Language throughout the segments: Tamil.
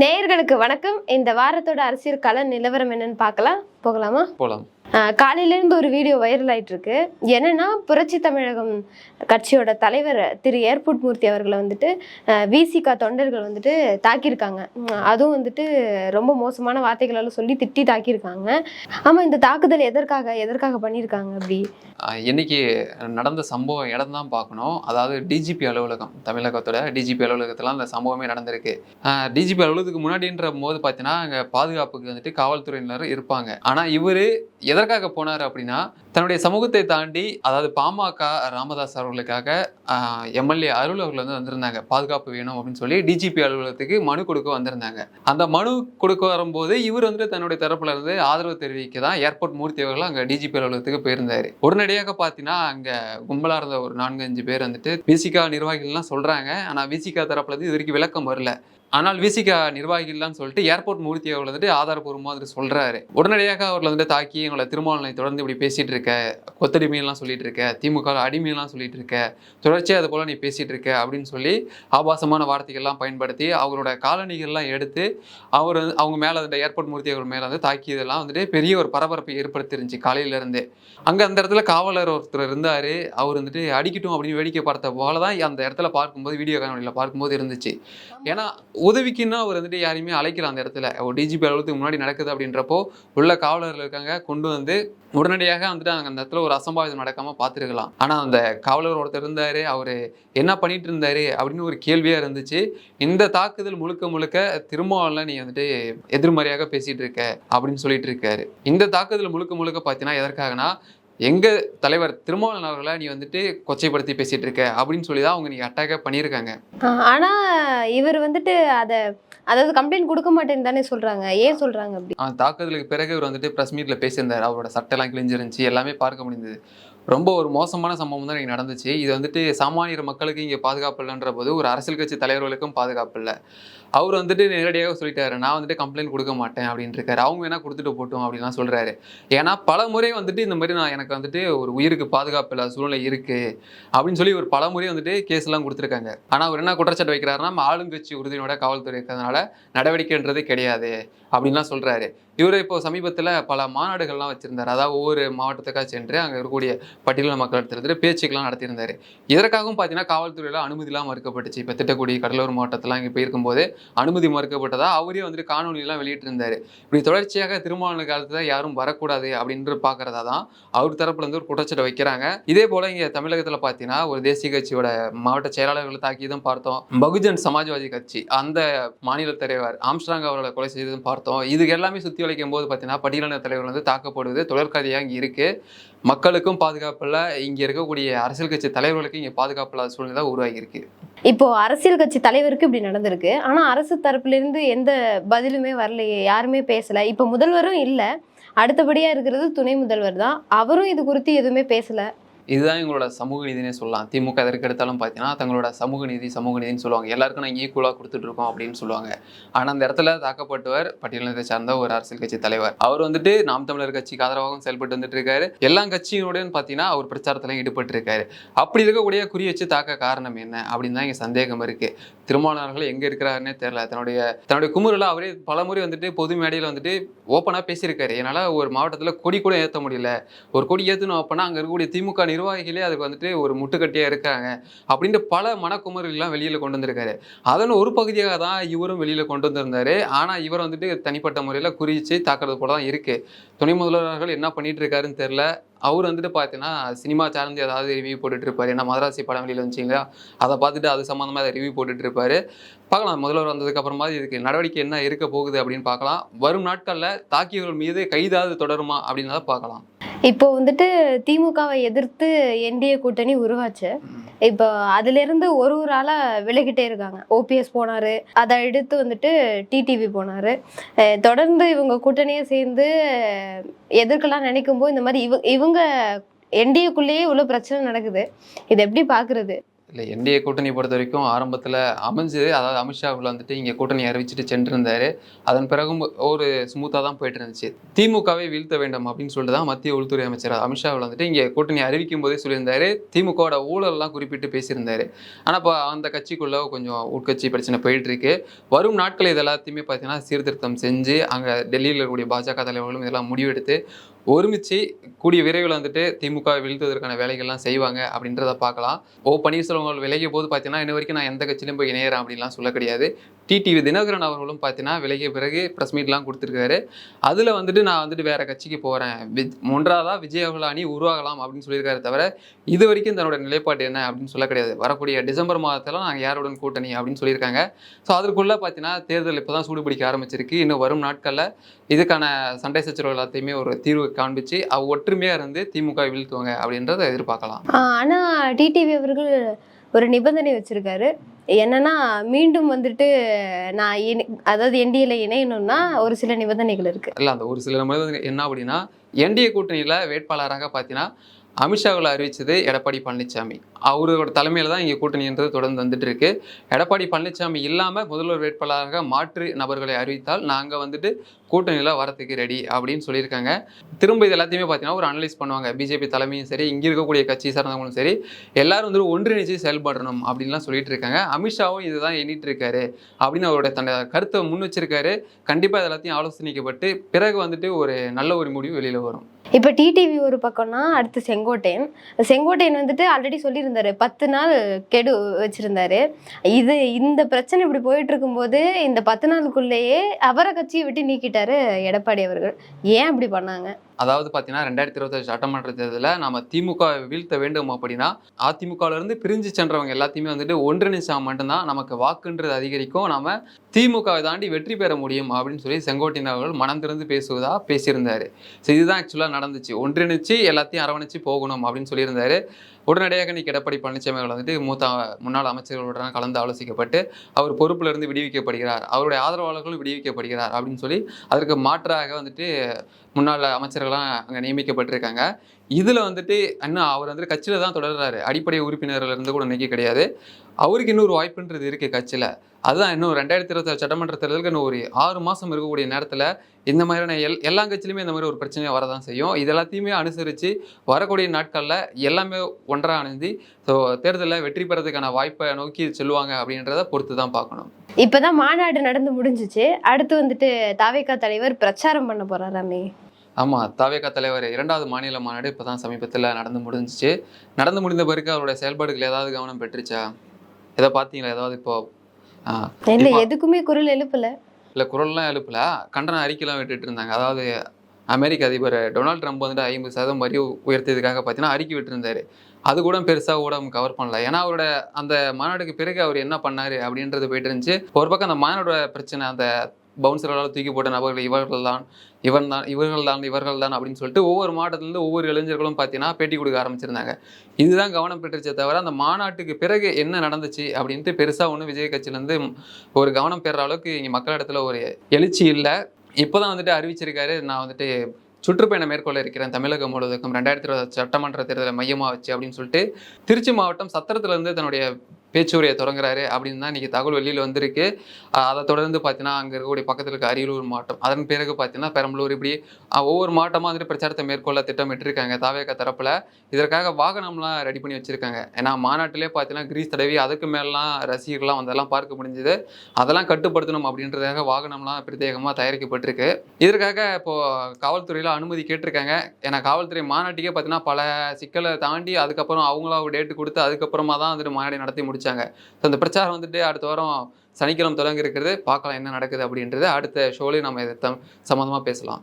நேயர்களுக்கு வணக்கம். இந்த வாரத்தோட அரசியல் கள நிலவரம் என்னன்னு பார்க்கலாம். போகலாமா? போகலாம் காலையிலேருந்து ஒரு வீடியோ வைரல் ஆயிட்டு என்னென்னா புரட்சி தமிழகம் கட்சியோட தலைவர் திரு ஏர்போர்ட் மூர்த்தி அவர்களை வந்துட்டு விசிகா தொண்டர்கள் வந்துட்டு தாக்கியிருக்காங்க. அதுவும் வந்துட்டு ரொம்ப மோசமான வார்த்தைகளால் சொல்லி திட்டி தாக்கியிருக்காங்க. ஆமாம் இந்த தாக்குதல் எதற்காக எதற்காக பண்ணியிருக்காங்க அப்படி? இன்னைக்கு நடந்த சம்பவம் இடம் தான் பார்க்கணும். அதாவது டிஜிபி அலுவலகம் தமிழகத்தோட டிஜிபி அலுவலகத்தில் அந்த சம்பவமே நடந்திருக்கு. டிஜிபி அலுவலகத்துக்கு முன்னாடின்ற போது பார்த்தீங்கன்னா அங்கே பாதுகாப்புக்கு வந்துட்டு காவல்துறையினர் இருப்பாங்க. ஆனால் இவர் எதற்காக போனார் அப்படின்னா தன்னுடைய சமூகத்தை தாண்டி அதாவது பாமக ராமதாஸ் அவர்களுக்காக எம்எல்ஏ அருள் அவர்கள் வந்து வந்திருந்தாங்க. பாதுகாப்பு வேணும் அப்படின்னு சொல்லி டிஜிபி அலுவலகத்துக்கு மனு கொடுக்க வந்திருந்தாங்க. அந்த மனு கொடுக்க வரும்போது இவர் வந்துட்டு தன்னுடைய தரப்புல இருந்து ஆதரவு தெரிவிக்க தான் ஏர்போர்ட் மூர்த்தி அவர்கள் அங்கே டிஜிபி அலுவலகத்துக்கு போயிருந்தாரு. உடனடியாக பார்த்தீங்கன்னா அங்கே கும்பலாக இருந்த ஒரு நான்கு அஞ்சு பேர் வந்துட்டு விசிகா நிர்வாகிகள்லாம் சொல்றாங்க. ஆனால் விசிகா தரப்புல இருந்து இது வரைக்கும் விளக்கம் வரல. ஆனால் விசிகா நிர்வாகிகள்லாம் சொல்லிட்டு ஏர்போர்ட் மூர்த்தி அவர்கள் வந்துட்டு ஆதாரப்பூர்வமாக வந்துட்டு சொல்கிறாரு உடனடியாக அவர்கள் வந்துட்டு தாக்கி எங்களை திருமாவளனை தொடர்ந்து இப்படி பேசிகிட்டு இருக்க கொத்தடிமையெல்லாம் சொல்லிட்டு இருக்க திமுக அடிமையெல்லாம் சொல்லிட்டு இருக்க தொடர்ச்சியாக அது போல் நீ பேசிகிட்டு இருக்க அப்படின்னு சொல்லி ஆபாசமான வார்த்தைகள்லாம் பயன்படுத்தி அவரோட காலணிகள்லாம் எடுத்து அவர் வந்து அவங்க மேலே அந்த ஏர்போர்ட் மூர்த்தி அவர் மேலே வந்து தாக்கியதெல்லாம் வந்துட்டு பெரிய ஒரு பரபரப்பை ஏற்படுத்திருந்துச்சு காலையிலேருந்தே அங்கே அந்த இடத்துல காவலர் ஒருத்தர் இருந்தார். அவர் வந்துட்டு அடிக்கட்டும் அப்படின்னு வேடிக்கை பார்த்த போல தான் அந்த இடத்துல பார்க்கும்போது வீடியோ காணொலியில் பார்க்கும்போது இருந்துச்சு. ஏன்னா உதவிக்குன்னா அவர் வந்துட்டு யாரையுமே அழைக்கலாம் அந்த இடத்துல. ஒரு டிஜிபி அலுவலகத்துக்கு முன்னாடி நடக்குது அப்படின்றப்போ உள்ள காவலர்கள் இருக்காங்க கொண்டு வந்து உடனடியாக வந்துட்டு அங்கே அந்த இடத்துல ஒரு அசம்பாவிதம் நடக்காமல் பார்த்துருக்கலாம். ஆனால் அந்த காவலர் ஒருத்தர் இருந்தார் அவர் என்ன பண்ணிட்டு இருந்தார் அப்படின்னு ஒரு கேள்வியாக இருந்துச்சு. இந்த தாக்குதல் முழுக்க முழுக்க திருமாவளவன் நீ வந்துட்டு எதிர்மறையாக பேசிகிட்டு இருக்க அப்படின்னு சொல்லிட்டு இருக்காரு. இந்த தாக்குதல் முழுக்க முழுக்க பார்த்தீங்கன்னா எதற்காகனா எங்க தலைவர் திருமாவளவன் அவர்களை நீ வந்துட்டு கொச்சைப்படுத்தி பேசிட்டு இருக்க அப்படின்னு சொல்லி தான் அவங்க நீ அட்டாக பண்ணியிருக்காங்க. ஆஹ் ஆனா இவர் வந்துட்டு அத அதாவது கம்ப்ளைண்ட் கொடுக்க மாட்டேன்னு தானே சொல்றாங்க. ஏன் சொல்றாங்க அப்படி? தாக்குதலுக்கு பிறகு இவர் வந்துட்டு ப்ரெஸ் மீட்டில் பேசியிருந்தார். அவரோட சட்டைலாம் கிழிஞ்சிருந்துச்சு எல்லாமே பார்க்க முடிந்தது. ரொம்ப ஒரு மோசமான சம்பவம் தான் இங்கே நடந்துச்சு. இது வந்துட்டு சாமானியர் மக்களுக்கு இங்கே பாதுகாப்பு இல்லைன்ற போது ஒரு அரசியல் கட்சி தலைவர்களுக்கும் பாதுகாப்பு இல்லை. அவர் வந்துட்டு நேரடியாக சொல்லிட்டாரு நான் வந்துட்டு கம்ப்ளைண்ட் கொடுக்க மாட்டேன் அப்படின்னு இருக்காரு அவங்க வேணா கொடுத்துட்டு போட்டோம் அப்படின்லாம் சொல்றாரு. ஏன்னா பல முறை வந்துட்டு இந்த மாதிரி நான் எனக்கு வந்துட்டு ஒரு உயிருக்கு பாதுகாப்பு இல்லாத சூழ்நிலை இருக்கு அப்படின்னு சொல்லி ஒரு பல முறை வந்துட்டு கேஸ் எல்லாம் கொடுத்துருக்காங்க. ஆனால் அவர் என்ன குற்றச்சாட்டு வைக்கிறாருன்னா நம்ம ஆளுங்கட்சி உறுதியோட காவல்துறை இருக்கிறதுனால நடவடிக்கைன்றது கிடையாது அப்படின்லாம் சொல்றாரு. இவர் இப்போ சமீபத்தில் பல மாநாடுகள்லாம் வச்சிருந்தார். அதாவது ஒவ்வொரு மாவட்டத்துக்காக சென்று அங்கே இருக்கக்கூடிய பட்டியலின மக்கள் எடுத்துட்டு பேச்சுக்கெல்லாம் நடத்தியிருந்தார். இதற்காகவும் பார்த்தீங்கன்னா காவல்துறையில் அனுமதிலாம் மறுக்கப்பட்டுச்சு. இப்போ திட்டக்குடி கடலூர் மாவட்டத்தெல்லாம் இங்கே போயிருக்கும்போது அனுமதி மறுக்கப்பட்டதா? அவரே வந்துட்டு காணொலியெல்லாம் வெளியிட்டிருந்தாரு. இப்படி தொடர்ச்சியாக திருமண காலத்துல யாரும் வரக்கூடாது அப்படின்னு பார்க்கறதா தான் அவர் தரப்புல இருந்து ஒரு குற்றச்சாட்டு வைக்கிறாங்க. இதே போல இங்க தமிழகத்துல பார்த்தீங்கன்னா ஒரு தேசிய கட்சியோட மாவட்ட செயலாளர்களை தாக்கியதும் பார்த்தோம். பகுஜன் சமாஜ்வாதி கட்சி அந்த மாநில தலைவர் ஆம்ஸ்டாங் அவர்களை கொலை செய்ததும் பார்த்தோம். இது எல்லாமே சுத்தி வளைக்கும் போது பார்த்தீங்கன்னா பட்டியலின தலைவர் வந்து தாக்கப்படுவது தொடர்கதையாக இங்கே இருக்கு. மக்களுக்கும் பாதுகாப்பு இல்லை இருக்கக்கூடிய அரசியல் கட்சி தலைவர்களுக்கும் இங்கே பாதுகாப்பு இல்லாத சூழ்நிலை தான் உருவாகி இருக்கு. இப்போ அரசியல் கட்சி தலைவருக்கு இப்படி நடந்திருக்கு. ஆனால் அரசு தரப்புலேருந்து எந்த பதிலுமே வரலையே. யாருமே பேசலை. இப்போ முதல்வரும் இல்லை. அடுத்தபடியாக இருக்கிறது துணை முதல்வர் தான். அவரும் இது குறித்து எதுவுமே பேசலை. இதுதான் எங்களோட சமூக நீதினே சொல்லலாம். திமுக எதற்கு எடுத்தாலும் பார்த்தீங்கன்னா தங்களோட சமூக நீதி சமூக நீதினு சொல்லுவாங்க. எல்லாருக்கும் நாங்கள் ஈக்குவலாக கொடுத்துட்டு இருக்கோம் அப்படின்னு சொல்லுவாங்க. ஆனால் அந்த இடத்துல தாக்கப்பட்டவர் பட்டியலினத்தை சார்ந்த ஒரு அரசியல் கட்சி தலைவர். அவர் வந்துட்டு நாம் தமிழர் கட்சிக்கு ஆதரவாகவும் செயல்பட்டு வந்துட்டு இருக்காரு. எல்லா கட்சியோடன்னு பார்த்தீங்கன்னா அவர் பிரச்சாரத்திலையும் ஈடுபட்டு இருக்காரு. அப்படி இருக்கக்கூடிய குறி வச்சு தாக்க காரணம் என்ன? அப்படின்னு தான் இங்கே சந்தேகம் இருக்கு. திருமாவளவர்கள் எங்கே இருக்கிறாருன்னே தெரியல. தன்னுடைய தன்னுடைய குமுறில் அவரே பலமுறை வந்துட்டு பொது மேடையில் வந்துட்டு ஓப்பனாக பேசியிருக்காரு. என்னால் ஒரு மாவட்டத்தில் கொடி கூட ஏற்ற முடியல. ஒரு கொடி ஏற்றணும் அப்படின்னா அங்கே இருக்கக்கூடிய திமுக நிர்வாகிகளே அதுக்கு வந்துட்டு ஒரு முட்டுக்கட்டியாக இருக்காங்க அப்படின்ட்டு பல மனக்குமர்கள்லாம் வெளியில் கொண்டு வந்திருக்காரு. அதன் ஒரு பகுதியாக தான் இவரும் வெளியில் கொண்டு வந்திருந்தாரு. ஆனால் இவர் வந்துட்டு தனிப்பட்ட முறையில் குறித்து தாக்குறது போல தான் இருக்குது துணை முதல்வர்கள் என்ன பண்ணிட்டு இருக்காருன்னு தெரில அவர் வந்துட்டு பார்த்தீங்கன்னா சினிமா சார்ந்து ஏதாவது ரிவ்யூ போட்டுட்டு இருப்பாரு. ஏன்னா மதராசி படம் வெளியில் வந்துச்சிங்களா? அதை பார்த்துட்டு அது சம்மந்தமாக அதை ரிவ்யூ போட்டுட்டு இருப்பாரு. பார்க்கலாம் முதல்வர் வந்ததுக்கப்புறமா இதுக்கு நடவடிக்கை என்ன இருக்க போகுது அப்படின்னு பார்க்கலாம். வரும் நாட்களில் தாக்கியவர்கள் மீது கைதாவது தொடருமா அப்படின்னு தான் பார்க்கலாம். இப்போ வந்துட்டு திமுகவை எதிர்த்து என்டிஏ கூட்டணி உருவாச்சு. இப்போ அதுல இருந்து ஒரு ஒரு ஆளாக விலகிட்டே இருக்காங்க. ஓபிஎஸ் போனாரு. அதை எடுத்து வந்துட்டு டிடிவி போனாரு. தொடர்ந்து இவங்க கூட்டணியை சேர்ந்து எதிர்க்கலாம் நினைக்கும் போது இந்த மாதிரி இவ இவங்க என்டிஏக்குள்ளேயே இவ்வளோ பிரச்சனை நடக்குது. இது எப்படி பாக்குறது இல்லை என்டிஏ கூட்டணி பொறுத்த வரைக்கும் ஆரம்பத்தில் அமைஞ்சது. அதாவது அமித்ஷாவில் வந்துட்டு இங்கே கூட்டணி அறிவிச்சிட்டு சென்றிருந்தாரு. அதன் பிறகும் ஒரு ஸ்மூத்தாக தான் போயிட்டு இருந்துச்சு திமுகவை வீழ்த்த வேண்டும் அப்படின்னு சொல்லிட்டு தான் மத்திய உள்துறை அமைச்சர் அமித்ஷாவில் வந்துட்டு இங்கே கூட்டணி அறிவிக்கும் போதே சொல்லியிருந்தாரு. திமுகவோட ஊழல்லாம் குறிப்பிட்டு பேசியிருந்தார். ஆனால் இப்போ அந்த கட்சிக்குள்ளே கொஞ்சம் உட்கட்சி பிரச்சனை போயிட்டு இருக்கு வரும் நாட்கள் இது எல்லாத்தையுமே பார்த்தீங்கன்னா சீர்திருத்தம் செஞ்சு அங்கே டெல்லியில் இருக்கக்கூடிய பாஜக தலைவர்களும் இதெல்லாம் முடிவெடுத்து ஒருமிச்சு கூடிய விரைவில் வந்துட்டு திமுக வீழ்த்துவதற்கான வேலைகள்லாம் செய்வாங்க அப்படின்றத பார்க்கலாம். ஓ பன்னீர்செல்வம் அவர்கள் விலகிய போது பார்த்தீங்கன்னா இன்ன வரைக்கும் நான் எந்த கட்சியிலும் போய் இணையறேன் அப்படின்லாம் சொல்ல கிடையாது. டிடிவி தினகரன் அவர்களும் பார்த்தீங்கன்னா விலகிய பிறகு ப்ரெஸ் மீட்லாம் கொடுத்துருக்காரு. அதில் வந்துட்டு நான் வந்துட்டு வேற கட்சிக்கு போகிறேன் விஜ் மூன்றாவதாக விஜய் அவர்கள் அணி உருவாகலாம் அப்படின்னு சொல்லியிருக்காரு தவிர இது வரைக்கும் தன்னோட நிலைப்பாடு என்ன அப்படின்னு சொல்ல கிடையாது. வரக்கூடிய டிசம்பர் மாதத்தில் நாங்கள் யாருடன் கூட்டணி அப்படின்னு சொல்லியிருக்காங்க. ஸோ அதற்குள்ளே பார்த்தீங்கன்னா தேர்தல் இப்போ தான் சூடுபிடிக்க ஆரம்பிச்சிருக்கு. இன்னும் வரும் நாட்களில் இதுக்கான சண்டை சச்சரவு எல்லாத்தையுமே ஒரு தீர்வு காண்பிச்சு அவ ஒற்றுமையாக இருந்து திமுக வீழ்த்துவாங்க அப்படின்றத எதிர்பார்க்கலாம். ஆனா டிடிவி அவர்கள் ஒரு நிபந்தனை வச்சிருக்காரு. என்னன்னா மீண்டும் வந்துட்டு நான் இணை அதாவது என்டிஏல இணையணும்னா ஒரு சில நிபந்தனைகள் இருக்கு. இல்லை அந்த ஒரு சில மனிதர்கள் என்ன அப்படின்னா என்டிஏ கூட்டணியில் வேட்பாளராக பார்த்தீங்கன்னா அமித்ஷாவில் அறிவித்தது எடப்பாடி பழனிசாமி அவரோட தலைமையில் தான் இங்கே கூட்டணின்றது தொடர்ந்து வந்துட்டு இருக்கு எடப்பாடி பழனிசாமி இல்லாமல் முதல்வர் வேட்பாளராக மாற்று நபர்களை அறிவித்தால் நாங்கள் வந்துட்டு கூட்டணியில் வரத்துக்கு ரெடி அப்படின்னு சொல்லியிருக்காங்க. திரும்ப இது எல்லாத்தையுமே பார்த்தீங்கன்னா ஒரு அனலைஸ் பண்ணுவாங்க. பிஜேபி தலைமையும் சரி இங்கே இருக்கக்கூடிய கட்சி சார்ந்தவங்களும் சரி எல்லாரும் வந்துட்டு ஒன்றிணைச்சு செயல்படணும் அப்படின்லாம் சொல்லிட்டு இருக்காங்க அமித்ஷாவும் இதுதான் எண்ணிட்டு இருக்காரு அப்படின்னு அவரோட தன்னோட கருத்தை முன் வச்சிருக்காரு. கண்டிப்பாக இது எல்லாத்தையும் ஆலோசனைக்கப்பட்டு பிறகு வந்துட்டு ஒரு நல்ல ஒரு முடிவு வெளியில் வரும். இப்போ டிடிவி ஒரு பக்கம்னா அடுத்து செங்கோட்டையன். செங்கோட்டையன் வந்துட்டு ஆல்ரெடி சொல்லியிருந்தாரு. பத்து நாள் கெடு வச்சிருந்தாரு. இது இந்த பிரச்சனை இப்படி போயிட்டு இருக்கும்போது இந்த பத்து நாளுக்குள்ளேயே அவரை கட்சியை விட்டு நீக்கிட்டாரு எடப்பாடி அவர்கள். ஏன் அப்படி பண்ணாங்க? அதாவது பார்த்தீங்கன்னா ரெண்டாயிரத்தி இருபத்தஞ்சு சட்டமன்ற தேர்தலில் நம்ம திமுக வீழ்த்த வேண்டும் அப்படின்னா அதிமுகல பிரிஞ்சு சென்றவங்க எல்லாத்தையுமே வந்துட்டு ஒன்றிணைச்சா மட்டும்தான் நமக்கு வாக்குன்றது அதிகரிக்கும். நம்ம திமுகவை தாண்டி வெற்றி பெற முடியும் அப்படின்னு சொல்லி செங்கோட்டையன் அவர்கள் மனம் திறந்து பேசுவதா பேசியிருந்தார். ஸோ இதுதான் ஆக்சுவலாக நடந்துச்சு. ஒன்றிணைச்சு எல்லாத்தையும் அரவணைச்சு போகணும் அப்படின்னு சொல்லியிருந்தாரு. உடனடியாக இன்னைக்கு எடப்பாடி பழனிசாமி அவர்கள் வந்துட்டு மூத்த முன்னாள் அமைச்சர்களுடன் கலந்து ஆலோசிக்கப்பட்டு அவர் பொறுப்பிலிருந்து விடுவிக்கப்படுகிறார். அவருடைய ஆதரவாளர்களும் விடுவிக்கப்படுகிறார் அப்படின்னு சொல்லி அதற்கு மாற்றாக வந்துட்டு முன்னாள் அமைச்சர்கள்லாம் அங்கே நியமிக்கப்பட்டிருக்காங்க. இதில் வந்துட்டு அண்ணா அவர் வந்துட்டு கட்சியில் தான் தொடர்றாரு. அடிப்படை உறுப்பினர்கள் இருந்து கூட நினைக்க கிடையாது. அவருக்கு இன்னொரு வாய்ப்புன்றது இருக்குது கட்சியில். அதுதான் இன்னும் ரெண்டாயிரத்தி இருபத்தி சட்டமன்ற தேர்தலுக்கு இன்னும் ஒரு ஆறு மாதம் இருக்கக்கூடிய நேரத்தில் இந்த மாதிரியான எல் எல்லா கட்சியிலுமே இந்த மாதிரி ஒரு பிரச்சனையை வரதான் செய்யும். இது எல்லாத்தையுமே அனுசரித்து வரக்கூடிய நாட்களில் எல்லாமே ஒன்றாக அணிந்து ஸோ தேர்தலில் வெற்றி பெறதுக்கான வாய்ப்பை நோக்கி செல்லுவாங்க அப்படின்றத பொறுத்து தான் பார்க்கணும். இப்போதான் மாநாடு நடந்து முடிஞ்சிச்சு. அடுத்து வந்துட்டு தாவேகா தலைவர் பிரச்சாரம் பண்ண போறாராமே ஆமாம் தவேகா தலைவர் இரண்டாவது மாநில மாநாடு இப்போ தான் சமீபத்தில் நடந்து முடிஞ்சிச்சு. நடந்து முடிந்த பிறகு அவருடைய செயல்பாடுகள் ஏதாவது கவனம் பெற்றுச்சா? எதை பார்த்தீங்களா ஏதாவது இப்போ இல்ல எதுக்குமே குரல் எழுப்பல. இல்லை குரல்லாம் எழுப்பல. கண்டன அறிக்கைலாம் விட்டுட்டு இருந்தாங்க அதாவது அமெரிக்க அதிபர் டொனால்ட் ட்ரம்ப் வந்துட்டு ஐம்பது சதவீதம் வரி உயர்த்தியதுக்காக பார்த்தீங்கன்னா அறிக்கை விட்டுருந்தாரு. அது கூட பெருசாக ஊடகம் கவர் பண்ணல. ஏன்னா அவரோட அந்த மாநாடுக்கு பிறகு அவர் என்ன பண்ணாரு அப்படின்றது போயிட்டு இருந்துச்சு. ஒரு பக்கம் அந்த மாநாடோட பிரச்சனை அந்த பவுன்சர்களால் தூக்கி போட்ட நபர்கள் இவர்கள் தான் இவன் தான் இவர்கள் தான் இவர்கள் தான் அப்படின்னு சொல்லிட்டு ஒவ்வொரு மாவட்டத்திலேருந்து ஒவ்வொரு இளைஞர்களும் பார்த்தீங்கன்னா பேட்டி கொடுக்க ஆரம்பிச்சிருந்தாங்க. இதுதான் கவனம் பெற்றுச்சே தவிர அந்த மாநாட்டுக்கு பிறகு என்ன நடந்துச்சு அப்படின்ட்டு பெருசாக ஒன்றும் விஜய் கட்சியிலேருந்து ஒரு கவனம் பெற அளவுக்கு இங்கே மக்களிடத்துல ஒரு எழுச்சி இல்லை. இப்போ தான் வந்துட்டு அறிவிச்சிருக்காரு. நான் வந்துட்டு சுற்றுப்பயணம் மேற்கொள்ள இருக்கிறேன். தமிழகம் முழுவதுக்கும் ரெண்டாயிரத்தி இருபது சட்டமன்ற தேர்தலை மையமாக வச்சு அப்படின்னு சொல்லிட்டு திருச்சி மாவட்டம் சத்திரத்துலேருந்து தன்னுடைய பேச்சுரையை தொடங்குறாரு அப்படின்னு தான் இன்றைக்கி தகவல் வெளியில் வந்திருக்கு. அதை தொடர்ந்து பார்த்தீங்கன்னா அங்கே இருக்கக்கூடிய பக்கத்தில் இருக்க அரியலூர் மாவட்டம் அதன் பிறகு பார்த்தீங்கன்னா பெரம்பலூர் இப்படி ஒவ்வொரு மாவட்டமாக வந்துட்டு பிரச்சாரத்தை மேற்கொள்ள திட்டமிட்டிருக்காங்க தாவேக தரப்பில். இதற்காக வாகனம்லாம் ரெடி பண்ணி வச்சுருக்காங்க. ஏன்னா மாநாட்டிலே பார்த்தீங்கன்னா கிரீஸ் தடவி அதுக்கு மேலாம் ரசிகர்கள்லாம் வந்தெல்லாம் பார்க்க முடிஞ்சுது. அதெல்லாம் கட்டுப்படுத்தணும் அப்படின்றதுக்காக வாகனம்லாம் பிரத்யேகமாக தயாரிக்கப்பட்டிருக்கு. இதற்காக இப்போது காவல்துறையில் அனுமதி கேட்டிருக்காங்க. ஏன்னா காவல்துறை மாநாட்டுக்கே பார்த்தீங்கன்னா பல சிக்கலை தாண்டி அதுக்கப்புறம் அவங்களா ஒரு டேட்டு கொடுத்து அதுக்கப்புறமா தான் வந்துட்டு மாநாடு நடத்தி முடிச்சு முடிச்சாங்க ஸோ இந்த பிரச்சாரம் வந்துட்டு அடுத்த வாரம் சனிக்கிழமை தொடங்கி இருக்கிறது. பார்க்கலாம் என்ன நடக்குது அப்படின்றது அடுத்த ஷோலையும் நம்ம இதை தம் சம்மந்தமாக பேசலாம்.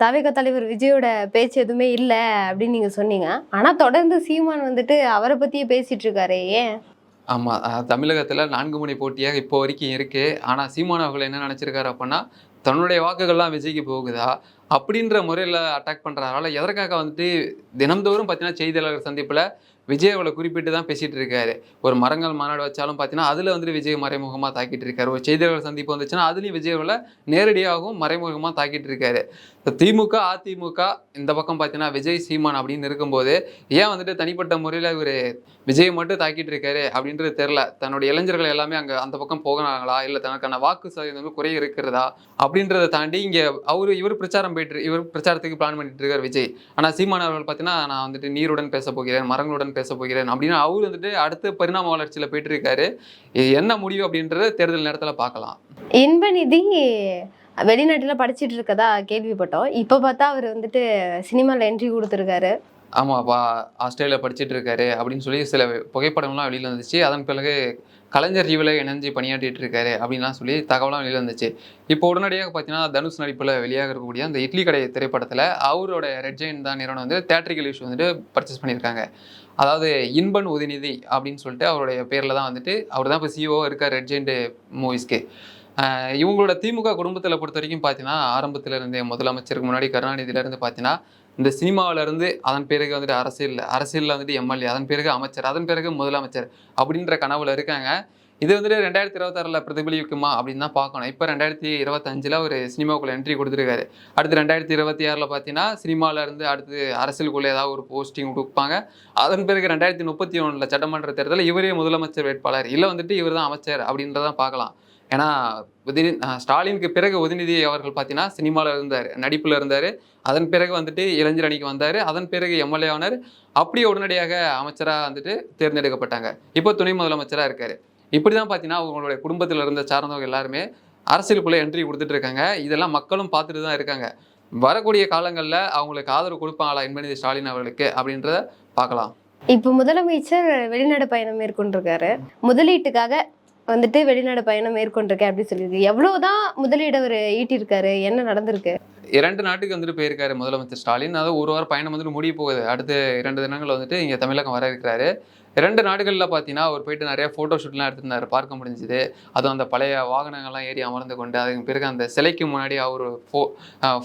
தாவேகா தலைவர் விஜயோட பேச்சு எதுவுமே இல்லை அப்படின்னு நீங்க சொன்னீங்க. ஆனா தொடர்ந்து சீமான் வந்துட்டு அவரை பத்தியே பேசிட்டு இருக்காரு ஏன்? ஆமாம் தமிழகத்தில் நான்கு முனை போட்டியாக இப்போ வரைக்கும் இருக்குது ஆனால் சீமான் அவர்கள் என்ன நினச்சிருக்காரு அப்படின்னா தன்னுடைய வாக்குகள்லாம் விஜய்க்கு போகுதா? அப்படின்ற முறையில் அட்டாக் பண்ணுறதுனால எதற்காக வந்துட்டு தினம்தோறும் பார்த்தீங்கன்னா செய்தியாளர் சந்திப்பில் விஜய் அவளை குறிப்பிட்டு தான் பேசிகிட்டு இருக்காரு. ஒரு மரங்கள் மாநாடு வச்சாலும் பார்த்தீங்கன்னா அதில் வந்துட்டு விஜய் மறைமுகமாக தாக்கிட்டு இருக்காரு. ஒரு செய்தியாளர் சந்திப்பு வந்துச்சுன்னா அதுலேயும் விஜய் அவளை நேரடியாகவும் மறைமுகமாக தாக்கிட்டு இருக்காரு. திமுக அதிமுக இந்த பக்கம் பார்த்தீங்கன்னா விஜய் சீமான் அப்படின்னு இருக்கும்போது ஏன் வந்துட்டு தனிப்பட்ட முறையில் இவர் விஜய் மட்டும் தாக்கிட்டு இருக்காரு அப்படின்றது தெரில தன்னுடைய இளைஞர்கள் எல்லாமே அங்கே அந்த பக்கம் போகிறாங்களா? இல்லை தனக்கான வாக்கு சதவீதம் வந்து குறை இருக்கிறதா? அப்படின்றத தாண்டி இங்கே அவர் இவர் பிரச்சாரம் போயிட்டு இவர் பிரச்சாரத்துக்கு பிளான் பண்ணிட்டு இருக்கார் விஜய். ஆனால் சீமான் அவர்கள் பார்த்தீங்கன்னா நான் வந்துட்டு நீருடன் பேச போகிறேன் மரங்களுடன் பேச போகிறேன் அப்படின்னு அவர் வந்துட்டு அடுத்த பரிணாம வளர்ச்சியில் போயிட்டு இருக்காரு என்ன முடிவு அப்படின்றத தேர்தல் நேரத்தில் பார்க்கலாம். இன்பநிதி வெளிநாட்டுல படிச்சிட்டு இருக்கதா கேள்விப்பட்டோம். இப்ப பார்த்தா அவர் வந்துட்டு சினிமால என்ட்ரி கொடுத்துருக்காரு. ஆமாப்பா ஆஸ்திரேலியா படிச்சிட்டு இருக்காரு அப்படின்னு சொல்லி சில புகைப்படங்கள்லாம் வெளியில் வந்துச்சு. அதன் பிறகு கலைஞர் ஜீவில் இணைஞ்சு பணியாற்றிட்டு இருக்காரு அப்படின்லாம் சொல்லி தகவலாம் வெளியில் வந்துச்சு. இப்போ உடனடியாக பார்த்தீங்கன்னா தனுஷ் நடிப்பில் வெளியாக இருக்கக்கூடிய அந்த இட்லி கடை திரைப்படத்தில் அவரோட ரெட்ஜைன் தான் நிறுவனம் வந்து தேட்ரிக்கல் இஷ்யூ வந்துட்டு பர்ச்சேஸ் பண்ணியிருக்காங்க. அதாவது இன்பன் உதயநிதி அப்படின்னு சொல்லிட்டு அவருடைய பேரில் தான் வந்துட்டு அவர் தான் இப்போ சிஓ இருக்கார் ரெட் மூவிஸ்க்கு இவங்களோட திமுக குடும்பத்தில் பொறுத்த வரைக்கும் பார்த்தீங்கன்னா ஆரம்பத்தில் இருந்தே முதலமைச்சருக்கு முன்னாடி கருணாநிதியிலேருந்து பார்த்தீங்கன்னா இந்த சினிமாவிலேருந்து அதன் பிறகு வந்துட்டு அரசியல் அரசியலில் வந்துட்டு எம்எல்ஏ அதன் பிறகு அமைச்சர் அதன் பிறகு முதலமைச்சர் அப்படின்ற கனவுல இருக்காங்க. இது வந்துட்டு ரெண்டாயிரத்தி இருபத்தாறில் பிரதிபலிக்குமா அப்படின்னு தான் பார்க்கணும். இப்போ ரெண்டாயிரத்தி இருபத்தஞ்சில் ஒரு சினிமாவுக்குள்ள என்ட்ரி கொடுத்துருக்காரு. அடுத்து ரெண்டாயிரத்தி இருபத்தி ஆறில் பார்த்தீங்கன்னா சினிமாவிலேருந்து இருந்து அடுத்து அரசியலுக்குள்ளே ஏதாவது ஒரு போஸ்டிங் கொடுப்பாங்க. அதன் பிறகு ரெண்டாயிரத்தி முப்பத்தி ஒன்றில் சட்டமன்ற தேர்தலில் இவரே முதலமைச்சர் வேட்பாளர். இல்லை வந்துட்டு இவர் தான் அமைச்சர் அப்படின்றதான் பார்க்கலாம். ஏன்னா உதயநிதி ஸ்டாலினுக்கு பிறகு உதயநிதி அவர்கள் பார்த்தீங்கன்னா சினிமாவில் இருந்தார் நடிப்பில் இருந்தார். அதன் பிறகு வந்துட்டு இளைஞர் அணிக்கு வந்தார். அதன் பிறகு எம்எல்ஏ ஆனார். அப்படியே உடனடியாக அமைச்சராக வந்துட்டு தேர்ந்தெடுக்கப்பட்டாங்க. இப்போ துணை முதலமைச்சராக இருக்கார். இப்படி தான் பார்த்தீங்கன்னா அவங்களுடைய குடும்பத்தில் இருந்த சார்ந்தவங்க எல்லாருமே அரசியலுக்குள்ளே என்ட்ரி கொடுத்துட்டு இருக்காங்க இதெல்லாம் மக்களும் பார்த்துட்டு தான் இருக்காங்க. வரக்கூடிய காலங்களில் அவங்களுக்கு ஆதரவு கொடுப்பாங்களா என்பது ஸ்டாலின் அவர்களுக்கு அப்படின்றத பார்க்கலாம். இப்போ முதலமைச்சர் வெளிநாடு பயணம் மேற்கொண்டிருக்காரு. முதலீட்டுக்காக வந்துட்டு வெளிநாடு பயணம் மேற்கொண்டிருக்கேன் அப்படின்னு சொல்லியிருக்கு. எவ்வளவுதான் முதலீடு அவர் ஈட்டியிருக்காரு? என்ன நடந்திருக்கு? இரண்டு நாட்டுக்கு வந்துட்டு போயிருக்காரு முதலமைச்சர் ஸ்டாலின். அதாவது ஒரு வாரம் பயணம் வந்துட்டு முடிய போகுது. அடுத்த இரண்டு தினங்கள் வந்துட்டு இங்கே தமிழகம் வர இருக்கிறாரு. இரண்டு நாடுகளில் பார்த்தீங்கன்னா அவர் போயிட்டு நிறைய ஃபோட்டோ ஷூட்லாம் எடுத்திருந்தாரு. பார்க்க முடிஞ்சுது. அதுவும் அந்த பழைய வாகனங்கள்லாம் ஏறி அமர்ந்து கொண்டு அதுக்கு பிறகு அந்த சிலைக்கு முன்னாடி அவர் ஃபோ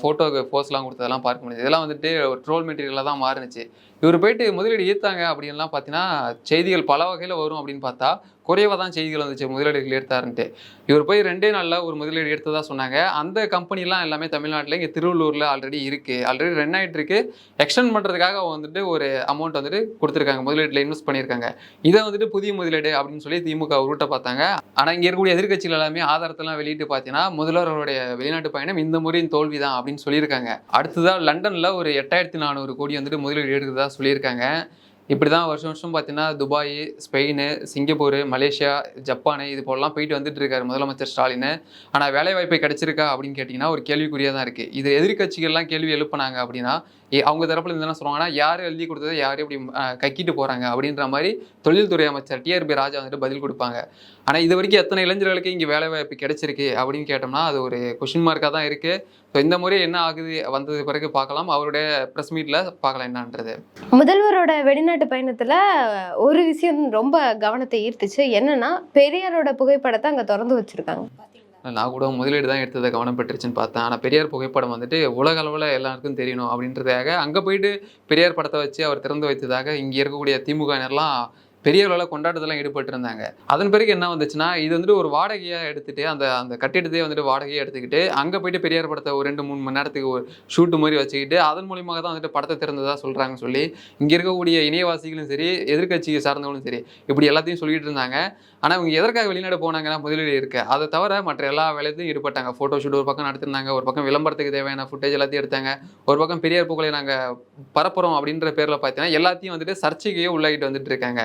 ஃபோட்டோக்கு போஸ்லாம் கொடுத்ததெல்லாம் பார்க்க முடிஞ்சுது. இதெல்லாம் வந்துட்டு ஒரு ட்ரோல் மெட்டீரியலாக தான் மாறுனுச்சு. இவர் போயிட்டு முதலீடு ஈர்த்தாங்க அப்படின்லாம் பார்த்தீங்கன்னா செய்திகள் பல வகையில் வரும் அப்படின்னு பார்த்தா குறைவாக தான் செய்திகள் வந்துச்சு முதலீடுகள் எடுத்தாருன்ட்டு இவர் போய் ரெண்டே நாளில் ஒரு முதலீடு எடுத்ததாக சொன்னாங்க. அந்த கம்பெனிலாம் எல்லாமே தமிழ்நாட்டில் இங்கே திருவள்ளூரில் ஆல்ரெடி இருக்குது ஆல்ரெடி ரன் ஆகிட்டு இருக்கு. எக்ஸ்டெண்ட் பண்ணுறதுக்காக வந்துட்டு ஒரு அமௌண்ட் வந்துட்டு கொடுத்துருக்காங்க. முதலீட்டில் இன்வெஸ்ட் பண்ணியிருக்காங்க இதை வந்துட்டு புதிய முதலீடு அப்படின்னு சொல்லி திமுக உருட்ட பார்த்தாங்க. ஆனால் இங்கே இருக்கக்கூடிய எதிர்கட்சிகள் எல்லாமே ஆதாரத்தெல்லாம் வெளியிட்டு பார்த்தீங்கன்னா முதல்வருடைய வெளிநாட்டு பயணம் இந்த முறையின் தோல்வி தான் அப்படின்னு சொல்லியிருக்காங்க. அடுத்ததாக லண்டனில் ஒரு எட்டாயிரத்தி நானூறு கோடி வந்துட்டு முதலீடு எடுக்கிறதா சொல்லியிருக்காங்க. இப்படி தான் வருஷம் வருஷம் பார்த்தீங்கன்னா Dubai Spain Singapore Malaysia Japan இது போலலாம் போயிட்டு வந்துட்டு இருக்காரு முதலமைச்சர் ஸ்டாலின். ஆனால் வேலைவாய்ப்பு கிடைச்சிருக்கா அப்படின்னு கேட்டிங்கன்னா ஒரு கேள்விக்குறியாக தான் இருக்குது இது எதிர்க்கட்சிகள்லாம் கேள்வி எழுப்புனாங்க அப்படின்னா அவங்க தரப்புல இருந்து என்ன சொல்லுவாங்கன்னா யார் எழுதி கொடுத்ததை யார் எப்படி கக்கிட்டு போகிறாங்க அப்படின்ற மாதிரி தொழில்துறை அமைச்சர் டிஆர்பி ராஜா வந்துட்டு பதில் கொடுப்பாங்க. ஆனால் இது வரைக்கும் எத்தனை இளைஞர்களுக்கு இங்கே வேலை வாய்ப்பு கிடைச்சிருக்கு அப்படின்னு கேட்டோம்னா அது ஒரு கொஷின் மார்க்காக தான் இருக்குது ஸோ இந்த முறை என்ன ஆகுது வந்தது பிறகு பார்க்கலாம். அவருடைய ப்ரெஸ் மீட்டில் பார்க்கலாம் என்னன்றது. முதல்வரோட வெளிநாட்டு பயணத்துல ஒரு விஷயம் ரொம்ப கவனத்தை ஈர்த்துச்சு. என்னன்னா பெரியாரோட புகைப்படத்தை அங்க திறந்து வச்சிருக்காங்க. நான் கூட முதலீடு தான் எடுத்ததை கவனம் பெற்றுச்சுன்னு பார்த்தேன். ஆனால் பெரியார் புகைப்படம் வந்துட்டு உலக அளவில் எல்லாருக்கும் தெரியணும் அப்படின்றதுக்காக அங்கே போயிட்டு பெரியார் படத்தை வச்சு அவர் திறந்து வைத்ததாக இங்கே இருக்கக்கூடிய திமுகனர்லாம் பெரிய அளவில் கொண்டாட்டத்தெல்லாம் ஈடுபட்டு இருந்தாங்க அதன் பிறகு என்ன வந்துச்சுன்னா இது வந்துட்டு ஒரு வாடகையாக எடுத்துகிட்டு அந்த அந்த கட்டிடத்தையே வந்துட்டு வாடகையாக எடுத்துக்கிட்டு அங்கே போயிட்டு பெரியார் படத்தை ஒரு ரெண்டு மூணு மணி நேரத்துக்கு ஒரு ஷூட்டு மாதிரி வச்சுக்கிட்டு அதன் மூலியமாக தான் வந்துட்டு படத்தை திறந்ததாக சொல்கிறாங்கன்னு சொல்லி இங்கே இருக்கக்கூடிய இணையவாசிகளும் சரி எதிர்க்கட்சியை சார்ந்தவங்களும் சரி இப்படி எல்லாத்தையும் சொல்லிட்டு இருந்தாங்க. ஆனால் இவங்க எதற்காக வெளிநாடு போனாங்கன்னா முதலீடு இருக்கு. அதை தவிர மற்ற எல்லா வேலையத்தையும் ஈடுபட்டாங்க. ஃபோட்டோ ஷூட் ஒரு பக்கம் நடத்திருந்தாங்க ஒரு பக்கம் விளம்பரத்துக்கு தேவையான ஃபுட்டேஜ் எல்லாத்தையும் எடுத்தாங்க. ஒரு பக்கம் பெரியார் புகழை நாங்கள் பரப்புறோம் அப்படின்ற பேரில் பார்த்தீங்கன்னா எல்லாத்தையும் வந்துட்டு சர்ச்சைக்கையே உள்ளாகிட்டு வந்துட்டு இருக்காங்க.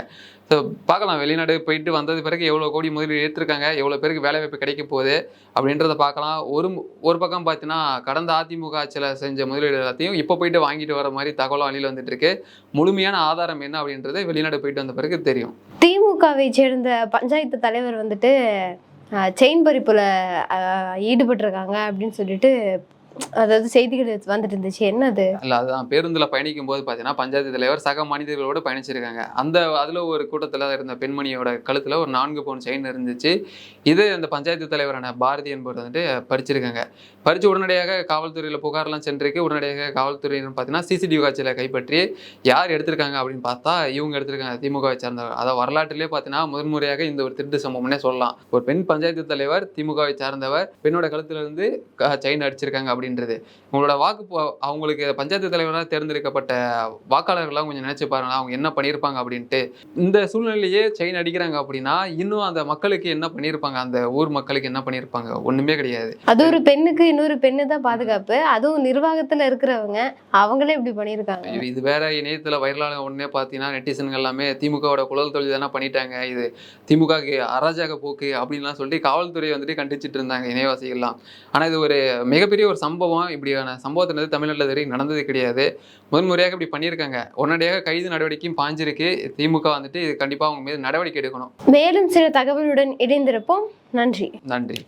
ஸோ பார்க்கலாம். வெளிநாடு போயிட்டு வந்தது பிறகு எவ்வளோ கோடி முதலீடு எடுத்திருக்காங்க எவ்வளோ பேருக்கு வேலை வாய்ப்பு கிடைக்க போகுது அப்படின்றத பார்க்கலாம். ஒரு ஒரு பக்கம் பார்த்தீங்கன்னா கடந்த அதிமுக ஆட்சியில் செஞ்ச முதலீடு எல்லாத்தையும் இப்போ போயிட்டு வாங்கிட்டு வர மாதிரி தகவலும் வெளியில் வந்துட்டு இருக்கு முழுமையான ஆதாரம் என்ன அப்படின்றது வெளிநாடு போயிட்டு வந்த பிறகு தெரியும். திமுகவை சேர்ந்த பஞ்சாயத்து தலைவர் வந்துட்டு செயின் பறிப்புல அஹ், ஈடுபட்டிருக்காங்க அப்படின்னு சொல்லிட்டு அதாவது செய்திகள் வந்துட்டு இருந்துச்சு. என்னது? இல்லை அதுதான் பேருந்தில் பயணிக்கும் போது பார்த்தீங்கன்னா பஞ்சாயத்து தலைவர் சக மனிதர்களோடு பயணிச்சிருக்காங்க. அந்த அதில் ஒரு கூட்டத்தில் இருந்த பெண்மணியோட கழுத்தில் ஒரு நான்கு பவுன் செயின் இருந்துச்சு. இது அந்த பஞ்சாயத்து தலைவரான பாரதி என்பவர் வந்துட்டு பறிச்சிருக்காங்க. பறித்து உடனடியாக காவல்துறையில் புகார்லாம் சென்றிருக்கு உடனடியாக காவல்துறையினர் பார்த்தீங்கன்னா சிசிடிவி காட்சியில் கைப்பற்றி யார் எடுத்திருக்காங்க அப்படின்னு பார்த்தா இவங்க எடுத்திருக்காங்க திமுகவை சார்ந்தவர் அதை வரலாற்றிலே பார்த்தீங்கன்னா முதன்முறையாக இந்த ஒரு திருட்டு சம்பவம்னே சொல்லலாம். ஒரு பெண் பஞ்சாயத்து தலைவர் திமுகவை சார்ந்தவர் பெண்ணோட கழுத்துல இருந்து செயின் அடிச்சிருக்காங்க அப்படின்றது. உங்களோட வாக்கு அவங்களுக்கு பஞ்சாயத்து தலைவராக தேர்ந்தெடுக்கப்பட்ட வாக்காளர்கள்லாம் கொஞ்சம் நினைச்சு பாருங்களா அவங்க என்ன பண்ணியிருப்பாங்க அப்படின்ட்டு. இந்த சூழ்நிலையே செயின் அடிக்கிறாங்க அப்படின்னா இன்னும் அந்த மக்களுக்கு என்ன பண்ணியிருப்பாங்க? அந்த ஊர் மக்களுக்கு என்ன பண்ணியிருப்பாங்க? ஒண்ணுமே கிடையாது. அது ஒரு பெண்ணுக்கு இன்னொரு பெண்ணு தான் பாதுகாப்பு. அதுவும் நிர்வாகத்துல இருக்கிறவங்க. அவங்களே இப்படி பண்ணியிருக்காங்க. இது- வேற இணையத்துல வைரலான உடனே பார்த்தீங்கன்னா நெட்டிசன்கள் எல்லாமே திமுகவோட குழல் தொழில் தானே பண்ணிட்டாங்க. இது திமுகக்கு அராஜக போக்கு அப்படின்லாம் சொல்லி காவல்துறை வந்துட்டு கண்டிச்சிட்டு இருந்தாங்க இணையவாசிகள்லாம். ஆனா இது ஒரு மிகப்பெரிய ஒரு சம்பவம். இப்படியான சம்பவத்தினது தமிழ்நாட்டில் வரைக்கும் நடந்தது கிடையாது. முதன்முறையாக இப்படி பண்ணியிருக்காங்க. உடனடியாக கைது நடவடிக்கையும் பாஞ்சிருக்கு. திமுக வந்துட்டு இது கண்டிப்பா அவங்க மீது நடவடிக்கை எடுக்கணும். மேலும் சில தகவலுடன் இணைந்திருப்போம். நன்றி. நன்றி.